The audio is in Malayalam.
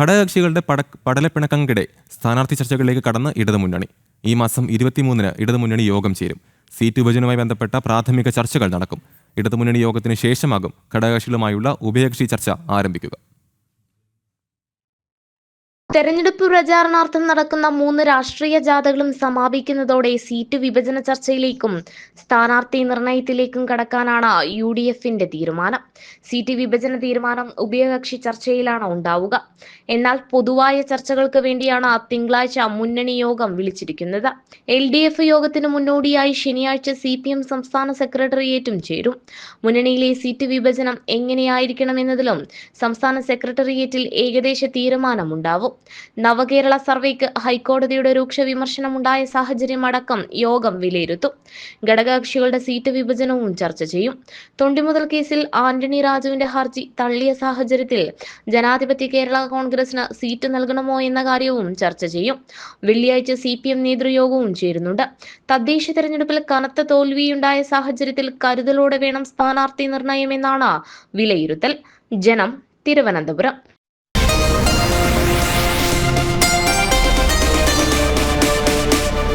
ഘടകകക്ഷികളുടെ പട പടലപ്പിണക്കങ്ങൾക്കിടെ സ്ഥാനാർത്ഥി ചർച്ചകളിലേക്ക് കടന്ന് ഇടതുമുന്നണി. ഈ മാസം ഇരുപത്തിമൂന്നിന് ഇടതുമുന്നണി യോഗം ചേരും. സീറ്റ് വിഭജനവുമായി ബന്ധപ്പെട്ട പ്രാഥമിക ചർച്ചകൾ നടക്കും. ഇടതുമുന്നണി യോഗത്തിന് ശേഷമാകും ഘടകകക്ഷികളുമായുള്ള ഉഭയകക്ഷി ചർച്ച ആരംഭിക്കുക. തെരഞ്ഞെടുപ്പ് പ്രചാരണാർത്ഥം നടക്കുന്ന മൂന്ന് രാഷ്ട്രീയ ജാഥകളും സമാപിക്കുന്നതോടെ സീറ്റ് വിഭജന ചർച്ചയിലേക്കും സ്ഥാനാർത്ഥി നിർണയത്തിലേക്കും കടക്കാനാണ് യു ഡി എഫിന്റെ തീരുമാനം. സീറ്റ് വിഭജന തീരുമാനം ഉഭയകക്ഷി ചർച്ചയിലാണ് ഉണ്ടാവുക. എന്നാൽ പൊതുവായ ചർച്ചകൾക്ക് വേണ്ടിയാണ് തിങ്കളാഴ്ച മുന്നണി യോഗം വിളിച്ചിരിക്കുന്നത്. എൽ ഡി എഫ് യോഗത്തിന് മുന്നോടിയായി ശനിയാഴ്ച സി പി എം സംസ്ഥാന സെക്രട്ടേറിയറ്റും ചേരും. മുന്നണിയിലെ സീറ്റ് വിഭജനം എങ്ങനെയായിരിക്കണമെന്നതിലും സംസ്ഥാന സെക്രട്ടേറിയറ്റിൽ ഏകദേശ തീരുമാനമുണ്ടാവും. നവകേരള സർവേക്ക് ഹൈക്കോടതിയുടെ രൂക്ഷ വിമർശനമുണ്ടായ സാഹചര്യം അടക്കം യോഗം വിലയിരുത്തും. ഘടകകക്ഷികളുടെ സീറ്റ് വിഭജനവും ചർച്ച ചെയ്യും. തൊണ്ടിമുതൽ കേസിൽ ആന്റണി രാജുവിന്റെ ഹർജി തള്ളിയ സാഹചര്യത്തിൽ ജനാധിപത്യ കേരള കോൺഗ്രസിന് സീറ്റ് നൽകണമോ എന്ന കാര്യവും ചർച്ച ചെയ്യും. വെള്ളിയാഴ്ച സി പി എം നേതൃയോഗവും ചേരുന്നുണ്ട്. തദ്ദേശ തെരഞ്ഞെടുപ്പിൽ കനത്ത തോൽവിയുണ്ടായ സാഹചര്യത്തിൽ കരുതലോടെ വേണം സ്ഥാനാർത്ഥി നിർണയമെന്നാണ് വിലയിരുത്തൽ. ജനം തിരുവനന്തപുരം.